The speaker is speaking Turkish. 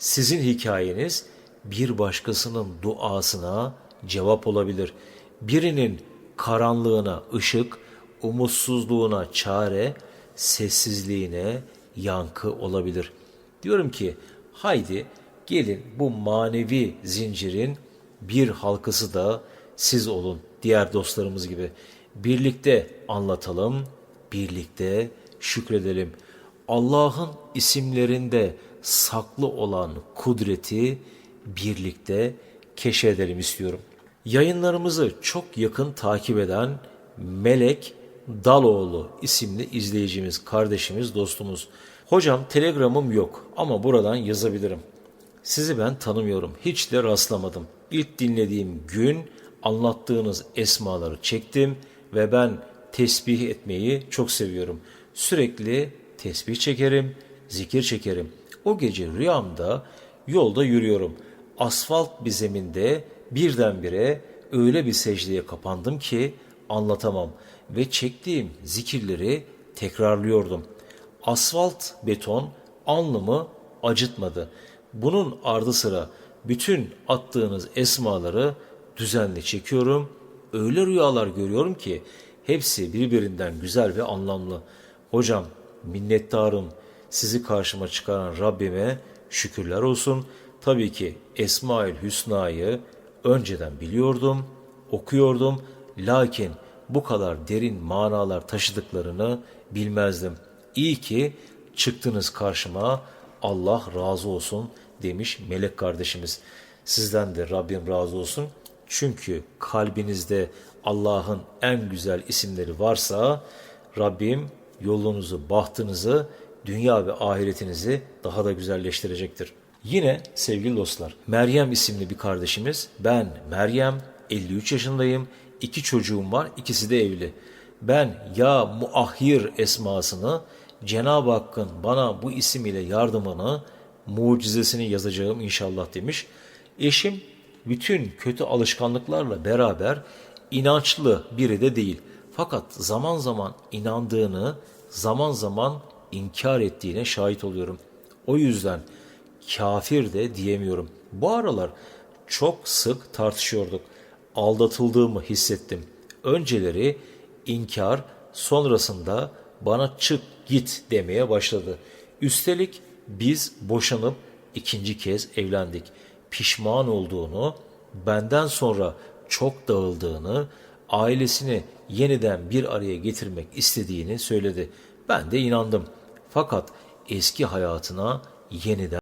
Sizin hikayeniz bir başkasının duasına cevap olabilir. Birinin karanlığına ışık, umutsuzluğuna çare, sessizliğine yankı olabilir. Diyorum ki haydi gelin bu manevi zincirin bir halkası da siz olun diğer dostlarımız gibi. Birlikte anlatalım, birlikte şükredelim. Allah'ın isimlerinde saklı olan kudreti birlikte keşfedelim istiyorum. Yayınlarımızı çok yakın takip eden Melek Daloğlu isimli izleyicimiz, kardeşimiz, dostumuz. Hocam telegramım yok ama buradan yazabilirim. Sizi ben tanımıyorum. Hiç de rastlamadım. İlk dinlediğim gün anlattığınız esmaları çektim ve ben tesbih etmeyi çok seviyorum. Sürekli tesbih çekerim, zikir çekerim. O gece rüyamda yolda yürüyorum. Asfalt bir zeminde birdenbire öyle bir secdeye kapandım ki anlatamam ve çektiğim zikirleri tekrarlıyordum. Asfalt beton alnımı acıtmadı. Bunun ardı sıra bütün attığınız esmaları düzenli çekiyorum. Öyle rüyalar görüyorum ki hepsi birbirinden güzel ve anlamlı. Hocam minnettarım sizi karşıma çıkaran Rabbime şükürler olsun. Tabii ki Esmaül Hüsna'yı önceden biliyordum, okuyordum. Lakin bu kadar derin manalar taşıdıklarını bilmezdim. İyi ki çıktınız karşıma. Allah razı olsun demiş melek kardeşimiz. Sizden de Rabbim razı olsun. Çünkü kalbinizde Allah'ın en güzel isimleri varsa Rabbim yolunuzu, bahtınızı, dünya ve ahiretinizi daha da güzelleştirecektir. Yine sevgili dostlar, Meryem isimli bir kardeşimiz, ben Meryem, 53 yaşındayım, iki çocuğum var, ikisi de evli. Ben ya muahhir esmasını, Cenab-ı Hakk'ın bana bu isim ile yardımını, mucizesini yazacağım inşallah demiş. Eşim bütün kötü alışkanlıklarla beraber inançlı biri de değil. Fakat zaman zaman inandığını, zaman zaman inkar ettiğine şahit oluyorum. O yüzden kafir de diyemiyorum. Bu aralar çok sık tartışıyorduk. Aldatıldığımı hissettim. Önceleri inkar, sonrasında bana çık git demeye başladı. Üstelik biz boşanıp ikinci kez evlendik. Pişman olduğunu, benden sonra çok dağıldığını, ailesini yeniden bir araya getirmek istediğini söyledi. Ben de inandım. Fakat eski hayatına yeniden